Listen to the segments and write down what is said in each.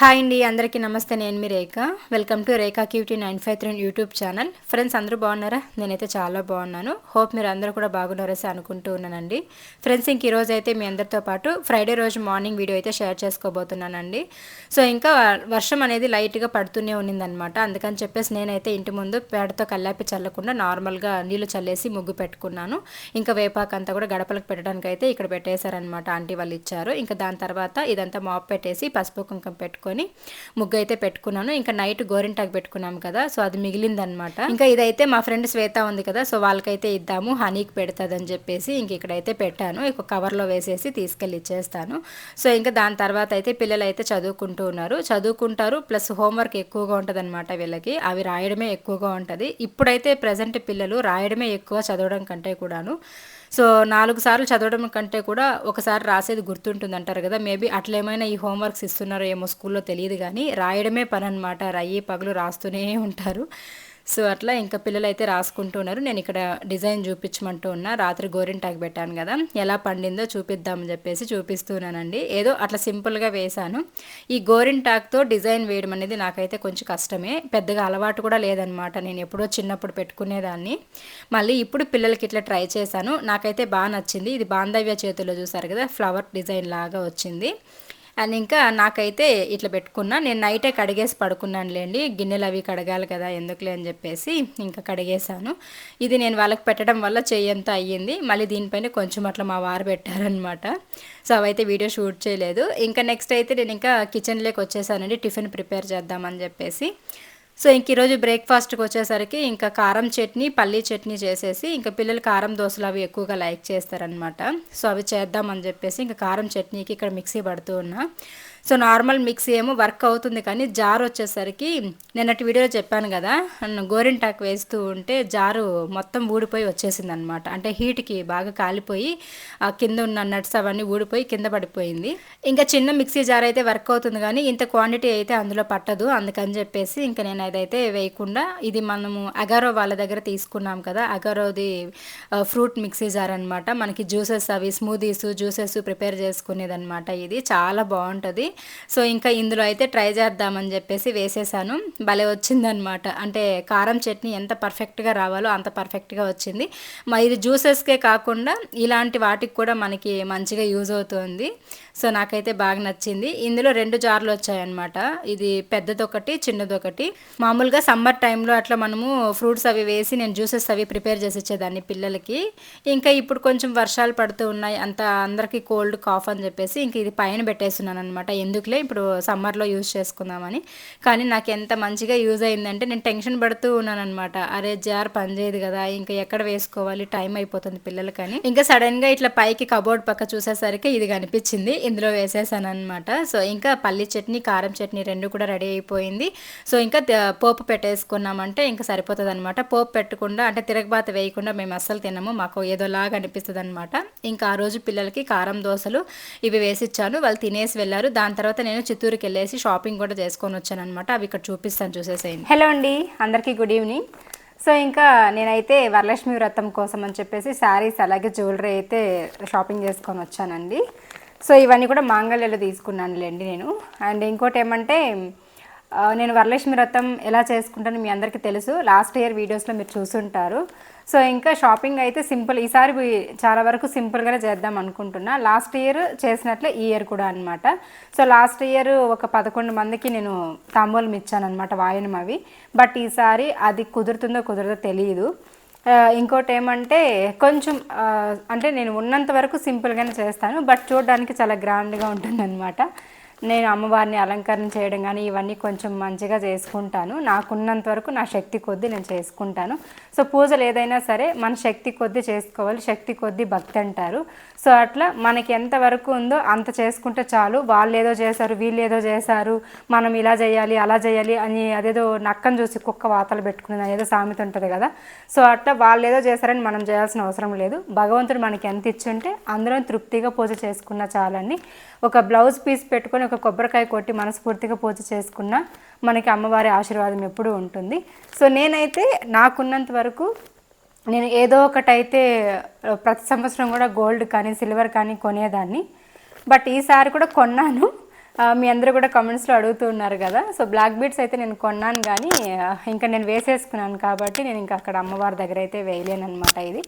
Hi అండి అందరికీ నమస్తే. నేను మీ Rekha. Welcome to Rekha cutie nine five three YouTube channel friends అందరూ బాగున్నారా? నేనైతే చాలా బాగున్నాను. హోప్ మీరు అందరూ కూడా బాగున్నారసి అనుకుంటూ ఉన్నానండి. ఫ్రెండ్స్ ఇంక ఈరోజు అయితే మీ అందరితో పాటు ఫ్రైడే రోజు మార్నింగ్ వీడియో అయితే షేర్ చేసుకోబోతున్నానండి. సో ఇంకా వర్షం అనేది లైట్గా పడుతూనే ఉన్నిందనమాట. అందుకని చెప్పేసి నేనైతే ఇంటి ముందు పేడతో కల్లాపి చల్లకుండా నార్మల్గా నీళ్ళు చల్లేసి ముగ్గు పెట్టుకున్నాను. ఇంకా వేపాకు అంతా కూడా గడపలకు పెట్టడానికి అయితే ఇక్కడ పెట్టేశారనమాట. ఆంటీ వాళ్ళు ఇచ్చారు. ఇంకా దాని తర్వాత ఇదంతా మాప్ పెట్టేసి పసుపు కుంకం పెట్టుకుని ముగ్గు అయితే పెట్టుకున్నాను. ఇంకా నైట్ గోరింటాకు పెట్టుకున్నాం కదా సో అది మిగిలిందనమాట ఇంకా ఇదైతే మా ఫ్రెండ్ శ్వేత ఉంది కదా సో వాళ్ళకైతే ఇద్దాము హనీకి పెడుతుందని చెప్పేసి ఇంక ఇక్కడైతే పెట్టాను. ఒక కవర్లో వేసేసి తీసుకెళ్ళి ఇచ్చేస్తాను. సో ఇంకా దాని తర్వాత అయితే పిల్లలు అయితే చదువుకుంటూ ఉన్నారు. చదువుకుంటారు ప్లస్ హోంవర్క్ ఎక్కువగా ఉంటుంది అనమాట వీళ్ళకి. అవి రాయడమే ఎక్కువగా ఉంటుంది. ఇప్పుడైతే ప్రజెంట్ పిల్లలు రాయడమే ఎక్కువ చదవడం కంటే కూడాను. సో నాలుగు సార్లు చదవడం కంటే కూడా ఒకసారి రాసేది గుర్తుంటుంది అంటారు కదా. మేబీ అట్లేమైనా ఈ హోంవర్క్స్ ఇస్తున్నారో ఏమో స్కూల్లో తెలియదు కానీ రాయడమే పని అనమాట రయ్యి పగలు రాస్తూనే ఉంటారు. సో అట్లా ఇంకా పిల్లలు అయితే రాసుకుంటున్నారు. నేను ఇక్కడ డిజైన్ చూపించమంటూ ఉన్నా. రాత్రి గోరింటాకు పెట్టాను కదా. ఎలా పండిందో చూపిద్దామని చెప్పేసి చూపిస్తున్నానండి. ఏదో అట్లా సింపుల్గా వేశాను. ఈ గోరింటాక్తో డిజైన్ వేయడం అనేది నాకైతే కొంచెం కష్టమే. పెద్దగా అలవాటు కూడా లేదనమాట. నేను ఎప్పుడో చిన్నప్పుడు పెట్టుకునేదాన్ని. మళ్ళీ ఇప్పుడు పిల్లలకి ఇట్లా ట్రై చేశాను. నాకైతే బాగా నచ్చింది. ఇది బాంధవ్య చేతిలో చూసారు కదా ఫ్లవర్ డిజైన్ లాగా వచ్చింది. అండ్ ఇంకా నాకైతే ఇట్లా పెట్టుకున్నా. నేను నైటే కడిగేసి పడుకున్నానులేండి. గిన్నెలు అవి కడగాలి కదా ఎందుకులే అని చెప్పేసి ఇంకా కడిగేశాను. ఇది నేను వాళ్ళకి పెట్టడం వల్ల చెయ్యంతా అయ్యింది. మళ్ళీ దీనిపైన కొంచెం అట్లా మా వారు పెట్టారనమాట సో అవైతే వీడియో షూట్ చేయలేదు. ఇంకా నెక్స్ట్ అయితే నేను ఇంకా కిచెన్లోకి వచ్చేసానండి. టిఫిన్ ప్రిపేర్ చేద్దామని చెప్పేసి. సో ఇంక ఈరోజు బ్రేక్ఫాస్ట్కి వచ్చేసరికి ఇంకా కారం చట్నీ పల్లీ చట్నీ చేసేసి ఇంకా పిల్లలు కారం దోశలు అవి ఎక్కువగా లైక్ చేస్తారనమాట సో అవి చేద్దామని చెప్పేసి ఇంకా కారం చట్నీకి ఇక్కడ మిక్సీ పడుతూ ఉన్నా. సో నార్మల్ మిక్సీ ఏమో వర్క్ అవుతుంది కానీ జార్ వచ్చేసరికి నిన్నటి వీడియోలో చెప్పాను కదా గోరింటాకు వేస్తూ ఉంటే జారు మొత్తం ఊడిపోయి వచ్చేసింది అనమాట అంటే హీట్కి బాగా కాలిపోయి ఆ కింద ఉన్న నట్స్ అవన్నీ ఊడిపోయి కింద పడిపోయింది. ఇంకా చిన్న మిక్సీ జార్ అయితే వర్క్ అవుతుంది కానీ ఇంత క్వాంటిటీ అయితే అందులో పట్టదు. అందుకని చెప్పేసి ఇంకా నేను అదైతే వేయకుండా ఇది మనము అగారో వాళ్ళ దగ్గర తీసుకున్నాం కదా అగారోది ఫ్రూట్ మిక్సీ జార్ అనమాట మనకి జ్యూసెస్ అవి స్మూదీస్ జ్యూసెస్ ప్రిపేర్ చేసుకునేది అనమాట ఇది. చాలా బాగుంటుంది. సో ఇంకా ఇందులో అయితే ట్రై చేద్దామని చెప్పేసి వేసేసాను. భలే వచ్చిందనమాట అంటే కారం చట్నీ ఎంత పర్ఫెక్ట్గా రావాలో అంత పర్ఫెక్ట్గా వచ్చింది. మా ఇది జ్యూసెస్కే కాకుండా ఇలాంటి వాటికి కూడా మనకి మంచిగా యూజ్ అవుతుంది. సో నాకైతే బాగా నచ్చింది. ఇందులో రెండు జార్లు వచ్చాయన్నమాట. ఇది పెద్దదొకటి చిన్నదొకటి. మామూలుగా సమ్మర్ టైంలో అట్లా మనము ఫ్రూట్స్ అవి వేసి నేను జ్యూసెస్ అవి ప్రిపేర్ చేసి ఇచ్చేదాన్ని పిల్లలకి. ఇంకా ఇప్పుడు కొంచెం వర్షాలు పడుతూ ఉన్నాయి. అంత అందరికీ కోల్డ్ కాఫ్ అని చెప్పేసి ఇంక ఇది పైన పెట్టేస్తున్నాను అనమాట ఎందుకులే ఇప్పుడు సమ్మర్లో యూజ్ చేసుకుందామని. కానీ నాకు ఎంత మంచిగా యూజ్ అయిందంటే నేను టెన్షన్ పడుతూ ఉన్నాను అనమాట అరే జార్ పనిచేయదు కదా ఇంకా ఎక్కడ వేసుకోవాలి? టైం అయిపోతుంది పిల్లలకని. ఇంకా సడన్గా ఇట్లా పైకి కబోర్డ్ పక్క చూసేసరికి ఇది కనిపించింది. ఇందులో వేసేసాను అనమాట సో ఇంకా పల్లి చట్నీ కారం చట్నీ రెండు కూడా రెడీ అయిపోయింది. సో ఇంకా పోపు పెట్టేసుకున్నామంటే ఇంకా సరిపోతుంది అనమాట పోపు పెట్టకుండా అంటే తిరగబాత వేయకుండా మేము అస్సలు తినము. మాకు ఏదోలాగా అనిపిస్తుంది అనమాట ఇంకా ఆ రోజు పిల్లలకి కారం దోశలు ఇవి వేసిచ్చాను. వాళ్ళు తినేసి వెళ్ళారు. దాని తర్వాత నేను చిత్తూరుకి వెళ్ళేసి షాపింగ్ కూడా చేసుకొని వచ్చాను అనమాట అవి ఇక్కడ చూపిస్తాను చూసేసేయండి. హలో అండి అందరికీ గుడ్ ఈవినింగ్ సో ఇంకా నేనైతే వరలక్ష్మి వ్రతం కోసం అని చెప్పేసి శారీస్ అలాగే జ్యువెలరీ అయితే షాపింగ్ చేసుకొని వచ్చానండి. సో ఇవన్నీ కూడా మాంగళ్యలో తీసుకున్నానులేండి నేను. అండ్ ఇంకోటి ఏమంటే నేను వరలక్ష్మి వ్రతం ఎలా చేసుకుంటానో మీ అందరికీ తెలుసు. లాస్ట్ ఇయర్ వీడియోస్లో మీరు చూసుంటారు. సో ఇంకా షాపింగ్ అయితే సింపుల్. ఈసారి చాలా వరకు సింపుల్గానే చేద్దాం అనుకుంటున్నా. లాస్ట్ ఇయర్ చేసినట్లే ఈ ఇయర్ కూడా అనమాట సో లాస్ట్ ఇయర్ ఒక పదకొండు మందికి నేను తాంబూలం ఇచ్చాను అనమాట వాయనం అవి. బట్ ఈసారి అది కుదురుతుందో కుదరదో తెలియదు ఇంకోటి ఏమంటే కొంచెం అంటే నేను ఉన్నంత వరకు సింపుల్గానే చేస్తాను. బట్ చూడడానికి చాలా గ్రాండ్గా ఉంటుంది అనమాట నేను అమ్మవారిని అలంకరణ చేయడం కానీ ఇవన్నీ కొంచెం మంచిగా చేసుకుంటాను. నాకున్నంత వరకు నా శక్తి కొద్దీ నేను చేసుకుంటాను. సో పూజలు ఏదైనా సరే మన శక్తి కొద్దీ చేసుకోవాలి శక్తి కొద్దీ భక్తి అంటారు. సో అట్లా మనకి ఎంత వరకు ఉందో అంత చేసుకుంటే చాలు. వాళ్ళు ఏదో చేశారు వీళ్ళు ఏదో చేశారు మనం ఇలా చేయాలి అలా చేయాలి అని అదేదో నక్కను చూసి కుక్క వాతలు పెట్టుకుని ఏదో సామెత ఉంటుంది కదా. సో అట్లా వాళ్ళు ఏదో చేశారని మనం చేయాల్సిన అవసరం లేదు. భగవంతుడు మనకి ఎంత ఇచ్చుంటే అందరం తృప్తిగా పూజ చేసుకున్న చాలండి. ఒక బ్లౌజ్ పీస్ పెట్టుకొని ఒక కొబ్బరికాయ కొట్టి మనస్ఫూర్తిగా పూజ చేసుకున్న మనకి అమ్మవారి ఆశీర్వాదం ఎప్పుడూ ఉంటుంది. సో నేనైతే నాకున్నంత వరకు నేను ఏదో ఒకటైతే ప్రతి సంవత్సరం కూడా గోల్డ్ కానీ సిల్వర్ కానీ కొనేదాన్ని. బట్ ఈసారి కూడా కొన్నాను. మీ అందరూ కూడా కమెంట్స్లో అడుగుతూ ఉన్నారు కదా. సో బ్లాక్ బీడ్స్ అయితే నేను కొన్నాను కానీ ఇంకా నేను వేసేసుకున్నాను కాబట్టి నేను ఇంకా అక్కడ అమ్మవారి దగ్గర అయితే వేయలేను అనమాట ఇది.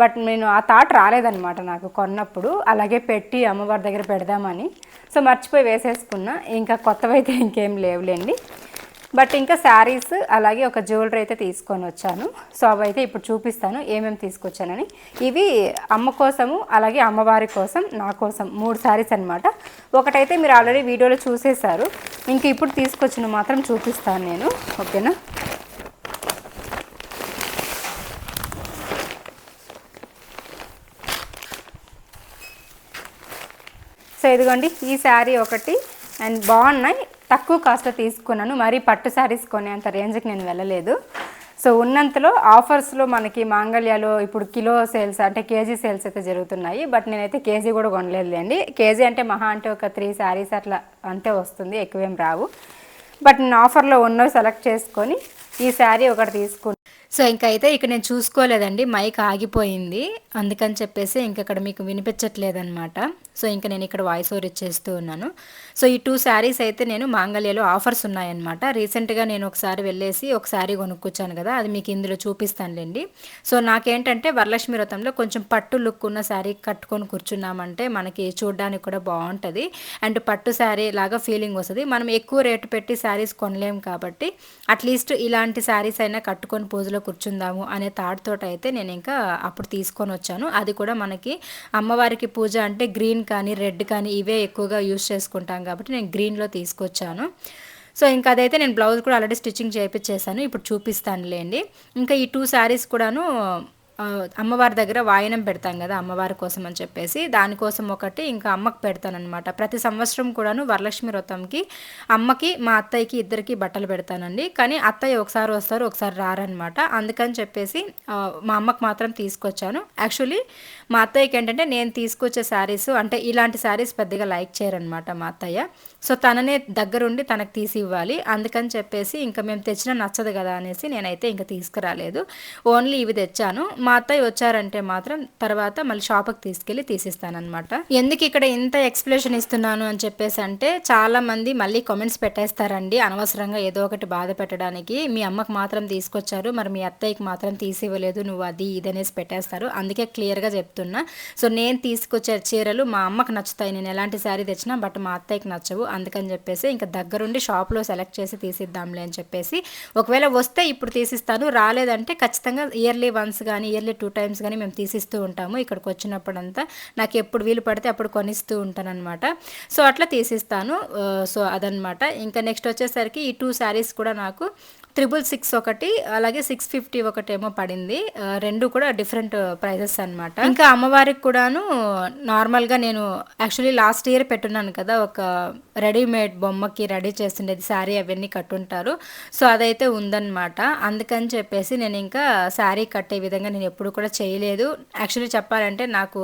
బట్ నేను ఆ థాట్ రాలేదనమాట నాకు కొన్నప్పుడు. అలాగే పెట్టి అమ్మవారి దగ్గర పెడదామని. సో మర్చిపోయి వేసేసుకున్నా. ఇంకా కొత్తవి అయితే ఇంకేం లేవులేండి. బట్ ఇంకా శారీస్ అలాగే ఒక జ్యువెలరీ అయితే తీసుకొని వచ్చాను. సో అవి అయితే ఇప్పుడు చూపిస్తాను ఏమేమి తీసుకొచ్చానని. ఇవి అమ్మ కోసము అలాగే అమ్మవారి కోసం నా కోసం మూడు శారీస్ అనమాట ఒకటైతే మీరు ఆల్రెడీ వీడియోలో చూసేశారు. ఇంక ఇప్పుడు తీసుకొచ్చిన మాత్రం చూపిస్తాను నేను. ఓకేనా? ఇదిగోండి ఈ శారీ ఒకటి. అండ్ బాగున్నాయి. తక్కువ కాస్ట్లో తీసుకున్నాను. మరీ పట్టు శారీస్ కొనేంత రేంజ్కి నేను వెళ్ళలేదు. సో ఉన్నంతలో ఆఫర్స్లో మనకి మాంగళ్యాలో ఇప్పుడు కిలో సేల్స్ అంటే కేజీ సేల్స్ అయితే జరుగుతున్నాయి. బట్ నేనైతే కేజీ కూడా కొనలేదులేండి. కేజీ అంటే మహా అంటే ఒక త్రీ శారీస్ అట్లా అంతే వస్తుంది. ఎక్కువేం రావు. బట్ నేను ఆఫర్లో ఉన్నవి సెలెక్ట్ చేసుకొని ఈ శారీ ఒకటి తీసుకున్నాను సో ఇంకైతే ఇక్కడ నేను చూసుకోలేదండి మైక్ ఆగిపోయింది. అందుకని చెప్పేసి ఇంక ఇక్కడ మీకు వినిపించట్లేదన్నమాట. సో ఇంకా నేను ఇక్కడ వాయిస్ ఓవర్ ఇచ్చేస్తూ ఉన్నాను. సో ఈ టూ శారీస్ అయితే నేను మాంగళ్యలో ఆఫర్స్ ఉన్నాయన్నమాట. రీసెంట్గా నేను ఒకసారి వెళ్ళేసి ఒక శారీ కొనుక్కొచ్చాను కదా అది మీకు ఇందులో చూపిస్తానులేండి. సో నాకేంటంటే వరలక్ష్మి వ్రతంలో కొంచెం పట్టు లుక్ ఉన్న శారీ కట్టుకొని కూర్చున్నామంటే మనకి చూడడానికి కూడా బాగుంటుంది. అండ్ పట్టు శారీ లాగా ఫీలింగ్ వస్తుంది. మనం ఎక్కువ రేటు పెట్టి శారీస్ కొనలేము కాబట్టి అట్లీస్ట్ ఇలాంటి శారీస్ అయినా కట్టుకొని పూజలో కూర్చుందాము అనే థాట్తో అయితే నేను ఇంకా అప్పుడు తీసుకొని వచ్చాను. అది కూడా మనకి అమ్మవారికి పూజ అంటే గ్రీన్ కానీ రెడ్ కానీ ఇవే ఎక్కువగా యూస్ చేసుకుంటాం కాబట్టి నేను గ్రీన్లో తీసుకొచ్చాను. సో ఇంకా అదైతే నేను బ్లౌజ్ కూడా ఆల్రెడీ స్టిచ్చింగ్ చేయించేసాను ఇప్పుడు చూపిస్తానులేండి. ఇంకా ఈ టూ శారీస్ కూడాను అమ్మవారి దగ్గర వాయనం పెడతాం కదా అమ్మవారి కోసం అని చెప్పేసి. దానికోసం ఒకటి ఇంకా అమ్మకు పెడతానమాట ప్రతి సంవత్సరం కూడాను వరలక్ష్మి వ్రతంకి అమ్మకి మా అత్తయ్యకి ఇద్దరికి బట్టలు పెడతానండి. కానీ అత్తయ్య ఒకసారి వస్తారు ఒకసారి రారనమాట అందుకని చెప్పేసి మా అమ్మకు మాత్రం తీసుకొచ్చాను. యాక్చువల్లీ మా అత్తయ్యకి ఏంటంటే నేను తీసుకొచ్చే శారీస్ అంటే ఇలాంటి శారీస్ పెద్దగా లైక్ చేయరనమాట మా అత్తయ్య. సో తననే దగ్గరుండి తనకు తీసి ఇవ్వాలి. అందుకని చెప్పేసి ఇంకా మేము తెచ్చిన నచ్చదు కదా అనేసి నేనైతే ఇంకా తీసుకురాలేదు. ఓన్లీ ఇవి తెచ్చాను. మా అత్తయ్య వచ్చారంటే మాత్రం తర్వాత మళ్ళీ షాప్కి తీసుకెళ్ళి తీసిస్తానమాట ఎందుకు ఇక్కడ ఇంత ఎక్స్ప్లెనేషన్ ఇస్తున్నాను అని చెప్పేసి అంటే చాలా మంది మళ్ళీ కామెంట్స్ పెట్టేస్తారండి. అనవసరంగా ఏదో ఒకటి బాధ పెట్టడానికి. మీ అమ్మకి మాత్రం తీసుకొచ్చారు. మరి మీ అత్తయ్యకి మాత్రం తీసివ్వలేదు. నువ్వు అది ఇది అనేసి పెట్టేస్తారు. అందుకే క్లియర్గా చెప్తున్నా. సో నేను తీసుకొచ్చే చీరలు మా అమ్మకు నచ్చుతాయి. నేను ఎలాంటి శారీ తెచ్చినా బట్ మా అత్తయ్యకి నచ్చవు. అందుకని చెప్పేసి ఇంకా దగ్గరుండి షాప్లో సెలెక్ట్ చేసి తీసిద్దాంలే అని చెప్పేసి. ఒకవేళ వస్తే ఇప్పుడు తీసిస్తాను. రాలేదంటే ఖచ్చితంగా ఇయర్లీ వన్స్ కానీ ఇయర్లీ టూ టైమ్స్ కానీ మేము తీసిస్తూ ఉంటాము. ఇక్కడికి వచ్చినప్పుడంతా నాకు ఎప్పుడు వీలు పడితే అప్పుడు కొనిస్తూ ఉంటానన్నమాట. సో అట్లా తీసిస్తాను. సో అదనమాట ఇంకా నెక్స్ట్ వచ్చేసరికి ఈ టూ శారీస్ కూడా నాకు త్రిబుల్ సిక్స్ ఒకటి అలాగే సిక్స్ ఫిఫ్టీ ఒకటేమో పడింది. రెండు కూడా డిఫరెంట్ ప్రైజెస్ అన్నమాట. ఇంకా అమ్మవారికి కూడాను నార్మల్గా నేను యాక్చువల్లీ లాస్ట్ ఇయర్ పెట్టున్నాను కదా ఒక రెడీమేడ్ బొమ్మకి రెడీ చేస్తుండేది శారీ అవన్నీ కట్టుంటారు. సో అదైతే ఉందన్నమాట. అందుకని చెప్పేసి నేను ఇంకా శారీ కట్టే విధంగా నేను ఎప్పుడు కూడా చేయలేదు. యాక్చువల్లీ చెప్పాలంటే నాకు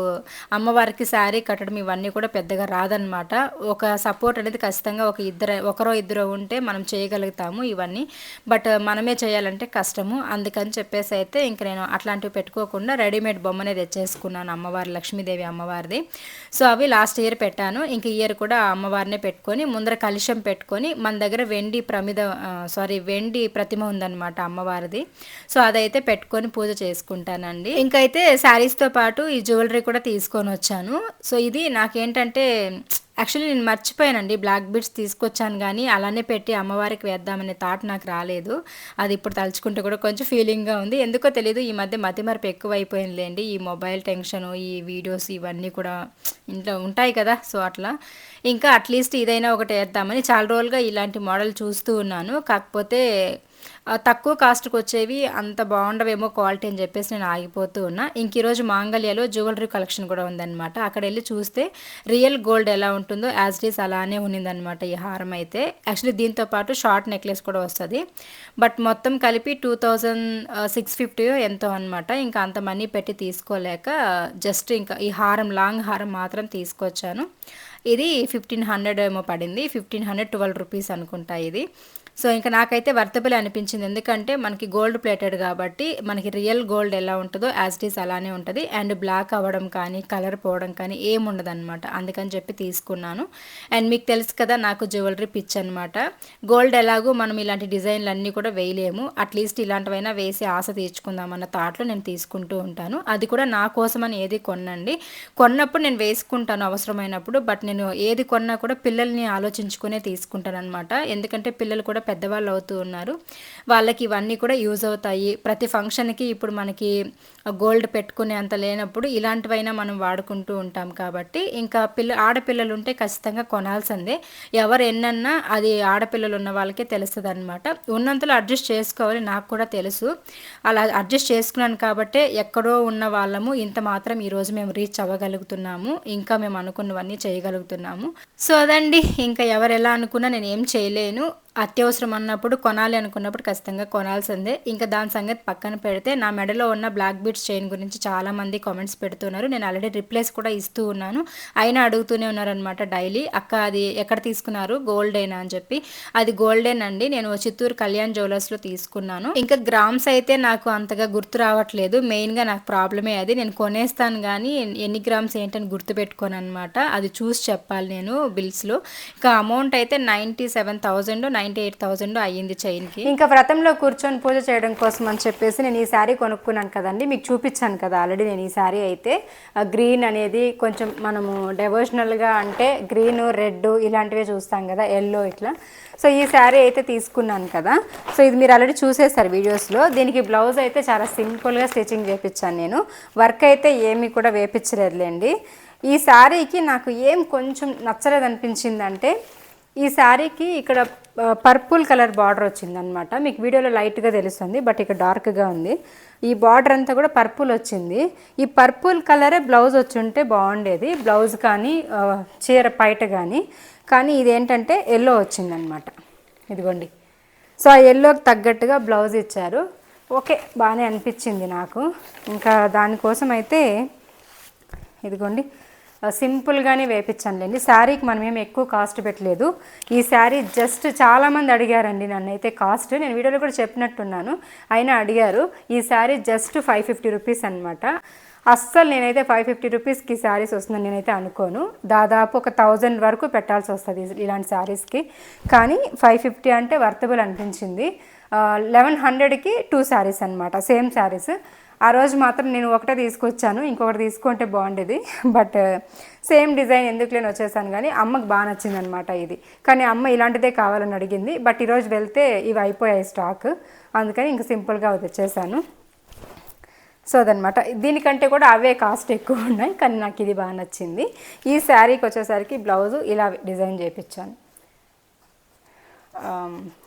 అమ్మవారికి శారీ కట్టడం ఇవన్నీ కూడా పెద్దగా రాదనమాట ఒక సపోర్ట్ అనేది ఖచ్చితంగా ఒక ఇద్దరు ఒకరో ఇద్దరు ఉంటే మనం చేయగలుగుతాము ఇవన్నీ. బట్ మనమే చేయాలంటే కష్టము. అందుకని చెప్పేసి అయితే ఇంక నేను అట్లాంటివి పెట్టుకోకుండా రెడీమేడ్ బొమ్మనే తెచ్చేసుకున్నాను అమ్మవారి లక్ష్మీదేవి అమ్మవారిది. సో అవి లాస్ట్ ఇయర్ పెట్టాను. ఇంక ఇయర్ కూడా అమ్మవారినే పెట్టు పెట్టుకొని ముందర కలుషం పెట్టుకొని మన దగ్గర వెండి ప్రమిద సారీ వెండి ప్రతిమ ఉందన్నమాట అమ్మవారిది. సో అదైతే పెట్టుకొని పూజ చేసుకుంటానండి. ఇంకైతే శారీస్తో పాటు ఈ జ్యువెలరీ కూడా తీసుకొని వచ్చాను. సో ఇది నాకేంటంటే యాక్చువల్లీ నేను మర్చిపోయానండి. బ్లాక్ బీడ్స్ తీసుకొచ్చాను కానీ అలానే పెట్టి అమ్మవారికి వేద్దామనే థాట్ నాకు రాలేదు. అది ఇప్పుడు తలుచుకుంటే కూడా కొంచెం ఫీలింగ్గా ఉంది. ఎందుకో తెలియదు ఈ మధ్య మతిమరపు ఎక్కువ అయిపోయిందిలేండి ఈ మొబైల్ టెన్షన్ ఈ వీడియోస్ ఇవన్నీ కూడా ఇంట్లో ఉంటాయి కదా సో అట్లా. ఇంకా అట్లీస్ట్ ఇదైనా ఒకటి వేద్దామని చాలా రోజులుగా ఇలాంటి మోడల్ చూస్తూ ఉన్నాను. కాకపోతే తక్కువ కాస్ట్కి వచ్చేవి అంత బాగుండవేమో క్వాలిటీ అని చెప్పేసి నేను ఆగిపోతూ ఉన్నా. ఇంక ఈరోజు మాంగళ్యలో జ్యువెలరీ కలెక్షన్ కూడా ఉందన్నమాట. అక్కడ వెళ్ళి చూస్తే రియల్ గోల్డ్ ఎలా ఉంటుందో యాజ్ ఇట్ ఈస్ అలానే ఉన్నిందనమాట ఈ హారం అయితే. యాక్చువల్లీ దీంతో పాటు షార్ట్ నెక్లెస్ కూడా వస్తుంది. బట్ మొత్తం కలిపి టూ థౌజండ్ సిక్స్ ఫిఫ్టీ ఎంతో అనమాట ఇంకా అంత మనీ పెట్టి తీసుకోలేక జస్ట్ ఇంకా ఈ హారం లాంగ్ హారం మాత్రం తీసుకొచ్చాను. ఇది ఫిఫ్టీన్ హండ్రెడ్ ఏమో పడింది. ఫిఫ్టీన్ హండ్రెడ్ ట్వెల్వ్ రూపీస్ అనుకుంటా ఇది. సో ఇంకా నాకైతే వర్తబుల్ అనిపించింది. ఎందుకంటే మనకి గోల్డ్ ప్లేటెడ్ కాబట్టి మనకి రియల్ గోల్డ్ ఎలా ఉంటుందో యాజ్ ఇట్ ఈస్ అలానే ఉంటుంది. అండ్ బ్లాక్ అవ్వడం కానీ కలర్ పోవడం కానీ ఏముండదు అనమాట అందుకని చెప్పి తీసుకున్నాను. అండ్ మీకు తెలుసు కదా నాకు జ్యువెలరీ పిచ్ అనమాట గోల్డ్ ఎలాగో మనం ఇలాంటి డిజైన్లు అన్నీ కూడా వేయలేము. అట్లీస్ట్ ఇలాంటివైనా వేసి ఆశ తీర్చుకుందామన్న థాట్లో నేను తీసుకుంటూ ఉంటాను. అది కూడా నా కోసమని ఏది కొనండి కొన్నప్పుడు నేను వేసుకుంటాను అవసరమైనప్పుడు బట్ నేను ఏది కొన్నా కూడా పిల్లల్ని ఆలోచించుకునే తీసుకుంటాను అనమాట ఎందుకంటే పిల్లలు కూడా పెద్దవాళ్ళు అవుతూ ఉన్నారు. వాళ్ళకి ఇవన్నీ కూడా యూజ్ అవుతాయి. ప్రతి ఫంక్షన్కి ఇప్పుడు మనకి గోల్డ్ పెట్టుకునే అంత లేనప్పుడు ఇలాంటివైనా మనం వాడుకుంటూ ఉంటాం కాబట్టి ఇంకా పిల్ల ఆడపిల్లలు ఉంటే ఖచ్చితంగా కొనాల్సిందే. ఎవరు ఎన్నన్నా అది ఆడపిల్లలు ఉన్న వాళ్ళకే తెలుస్తుంది అనమాట ఉన్నంతలో అడ్జస్ట్ చేసుకోవాలి నాకు కూడా తెలుసు. అలా అడ్జస్ట్ చేసుకున్నాను కాబట్టి ఎక్కడో ఉన్న వాళ్ళము ఇంత మాత్రం ఈరోజు మేము రీచ్ అవ్వగలుగుతున్నాము. ఇంకా మేము అనుకున్నవన్నీ చేయగలుగుతున్నాము. సో అదండి. ఇంకా ఎవరు ఎలా అనుకున్నా నేను ఏం చేయలేను. అత్యవసరం అన్నప్పుడు కొనాలి అనుకున్నప్పుడు ఖచ్చితంగా కొనాల్సిందే. ఇంకా దాని సంగతి పక్కన పెడితే నా మెడలో ఉన్న బ్లాక్ బీట్స్ చైన్ గురించి చాలామంది కామెంట్స్ పెడుతున్నారు. నేను ఆల్రెడీ రిప్లేస్ కూడా ఇస్తూ ఉన్నాను. అయినా అడుగుతూనే ఉన్నారనమాట డైలీ అక్క అది ఎక్కడ తీసుకున్నారు? గోల్డేనా అని చెప్పి. అది గోల్డెన్ అండి? నేను చిత్తూరు కళ్యాణ్ జ్యువెలర్స్లో తీసుకున్నాను. ఇంకా గ్రామ్స్ అయితే నాకు అంతగా గుర్తు రావట్లేదు. మెయిన్గా నాకు ప్రాబ్లమే అది. నేను కొనేస్తాను కానీ ఎన్ని గ్రామ్స్ ఏంటని గుర్తుపెట్టుకోను అనమాట అది చూసి చెప్పాలి నేను బిల్స్లో. ఇంకా అమౌంట్ అయితే ninety seven thousand ninety eight thousand అయ్యింది చైన్కి. ఇంకా గతంలో కూర్చొని పూజ చేయడం కోసం అని చెప్పేసి నేను ఈ శారీ కొనుక్కున్నాను కదండి. మీకు చూపించాను కదా ఆల్రెడీ నేను ఈ శారీ అయితే. గ్రీన్ అనేది కొంచెం మనము డెవోషనల్గా అంటే గ్రీన్ రెడ్ ఇలాంటివే చూస్తాం కదా ఎల్లో ఇట్లా. సో ఈ శారీ అయితే తీసుకున్నాను కదా. సో ఇది మీరు ఆల్రెడీ చూసేస్తారు వీడియోస్లో. దీనికి బ్లౌజ్ అయితే చాలా సింపుల్గా స్టిచ్చింగ్ చేయించాను నేను. వర్క్ అయితే ఏమీ కూడా వేపించలేదులేండి ఈ శారీకి నాకు ఏం కొంచెం నచ్చలేదు అనిపించిందంటే ఈ శారీకి ఇక్కడ పర్పుల్ కలర్ బార్డర్ వచ్చిందనమాట మీకు వీడియోలో లైట్గా తెలుస్తుంది బట్ ఇక్కడ డార్క్గా ఉంది. ఈ బార్డర్ అంతా కూడా పర్పుల్ వచ్చింది. ఈ పర్పుల్ కలరే బ్లౌజ్ వచ్చి ఉంటే బాగుండేది. బ్లౌజ్ కానీ చీర పైట కానీ. కానీ ఇదేంటంటే ఎల్లో వచ్చిందనమాట ఇదిగోండి. సో ఆ ఎల్లోకి తగ్గట్టుగా బ్లౌజ్ ఇచ్చారు. ఓకే బాగానే అనిపించింది నాకు. ఇంకా దానికోసం అయితే ఇదిగోండి. సింపుల్గానే వేపించానులేండి శారీకి మనం ఏమి ఎక్కువ కాస్ట్ పెట్టలేదు. ఈ శారీ జస్ట్ చాలామంది అడిగారండి నన్ను అయితే కాస్ట్. నేను వీడియోలో కూడా చెప్పినట్టున్నాను. అయినా అడిగారు. ఈ sari just five fifty rupees అనమాట అస్సలు నేనైతే ఫైవ్ ఫిఫ్టీ రూపీస్కి శారీస్ వస్తుందని నేనైతే అనుకోను. దాదాపు ఒక థౌజండ్ వరకు పెట్టాల్సి వస్తుంది ఇలాంటి శారీస్కి. కానీ ఫైవ్ ఫిఫ్టీ అంటే వర్తబుల్ అనిపించింది. లెవెన్ హండ్రెడ్కి టూ శారీస్ అనమాట సేమ్ శారీస్. ఆ రోజు మాత్రం నేను ఒకటే తీసుకొచ్చాను ఇంకొకటి తీసుకుంటే బాగుండేది. బట్ సేమ్ డిజైన్ ఎందుకు నేను వచ్చేసాను కానీ అమ్మకి బాగా నచ్చిందనమాట ఇది. కానీ అమ్మ ఇలాంటిదే కావాలని అడిగింది. బట్ ఈరోజు వెళ్తే ఇవి అయిపోయాయి స్టాక్. అందుకని ఇంక సింపుల్గా తెచ్చేసాను. సో అదనమాట దీనికంటే కూడా అవే కాస్ట్ ఎక్కువ ఉన్నాయి కానీ నాకు ఇది బాగా నచ్చింది. ఈ శారీకి వచ్చేసరికి బ్లౌజు ఇలా డిజైన్ చేయించాను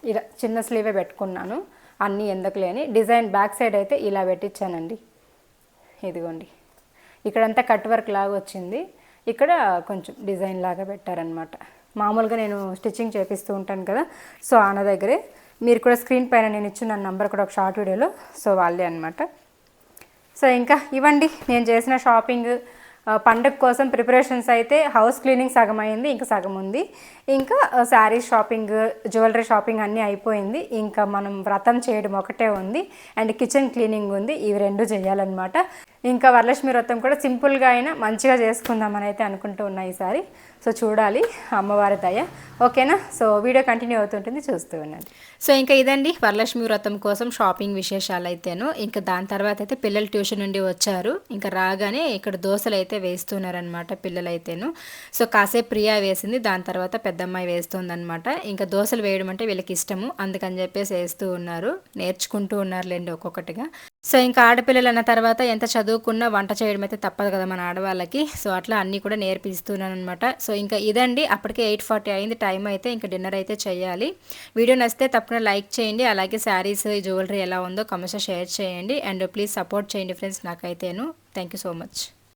ఇలా చిన్న స్లీవే పెట్టుకున్నాను. అన్నీ ఎందుకు లేని డిజైన్ బ్యాక్ సైడ్ అయితే ఇలా పెట్టించానండి. ఇదిగోండి. ఇక్కడంతా కట్ వర్క్ లాగా వచ్చింది. ఇక్కడ కొంచెం డిజైన్ లాగా పెట్టారనమాట మామూలుగా నేను స్టిచ్చింగ్ చేపిస్తూ ఉంటాను కదా సో ఆన దగ్గరే. మీరు కూడా స్క్రీన్ పైన నేను ఇచ్చిన నంబర్ కూడా ఒక షార్ట్ వీడియోలో సో వాళ్ళే అనమాట సో ఇంకా ఇవ్వండి నేను చేసిన షాపింగ్ పండగ కోసం ప్రిపరేషన్స్ అయితే హౌస్ క్లీనింగ్ సగం అయింది ఇంకా సగం ఉంది. ఇంకా శారీ షాపింగ్ జ్యువెలరీ షాపింగ్ అన్నీ అయిపోయింది. ఇంకా మనం వ్రతం చేయడం ఒకటే ఉంది. అండ్ కిచెన్ క్లీనింగ్ ఉంది. ఇవి రెండు చేయాలన్నమాట. ఇంకా వరలక్ష్మి వ్రతం కూడా సింపుల్గా అయినా మంచిగా చేసుకుందామని అయితే అనుకుంటూ ఉన్నాయి ఈసారి సో చూడాలి. అమ్మవారి దయ. ఓకేనా? సో వీడియో కంటిన్యూ అవుతుంటుంది. చూస్తూ ఉన్నాను సో ఇంకా ఇదండి వరలక్ష్మి వ్రతం కోసం షాపింగ్ విశేషాలు అయితేను. ఇంకా దాని తర్వాత అయితే పిల్లలు ట్యూషన్ నుండి వచ్చారు. ఇంకా రాగానే ఇక్కడ దోశలు అయితే వేస్తున్నారనమాట పిల్లలు అయితేను సో కాసేపు ప్రియా వేసింది. దాని తర్వాత పెద్ద పెద్దమ్మాయి వేస్తుందనమాట ఇంకా దోశలు వేయడం అంటే వీళ్ళకి ఇష్టము. అందుకని చెప్పేసి వేస్తూ ఉన్నారు. నేర్చుకుంటూ ఉన్నారులేండి ఒక్కొక్కటిగా. సో ఇంకా ఆడపిల్లలు అన్న తర్వాత ఎంత చదువుకున్నా వంట చేయడం అయితే తప్పదు కదా మన ఆడవాళ్ళకి. సో అట్లా అన్నీ కూడా నేర్పిస్తున్నాను అనమాట సో ఇంకా ఇదండి. అప్పటికే ఎయిట్ ఫార్టీ అయింది టైం అయితే ఇంకా డిన్నర్ అయితే చేయాలి. వీడియో నచ్చితే తప్పకుండా లైక్ చేయండి. అలాగే శారీస్ జ్యువెలరీ ఎలా ఉందో కమర్షియల్ షేర్ చేయండి. అండ్ ప్లీజ్ సపోర్ట్ చేయండి friends నాకైతేను. Thank you so much.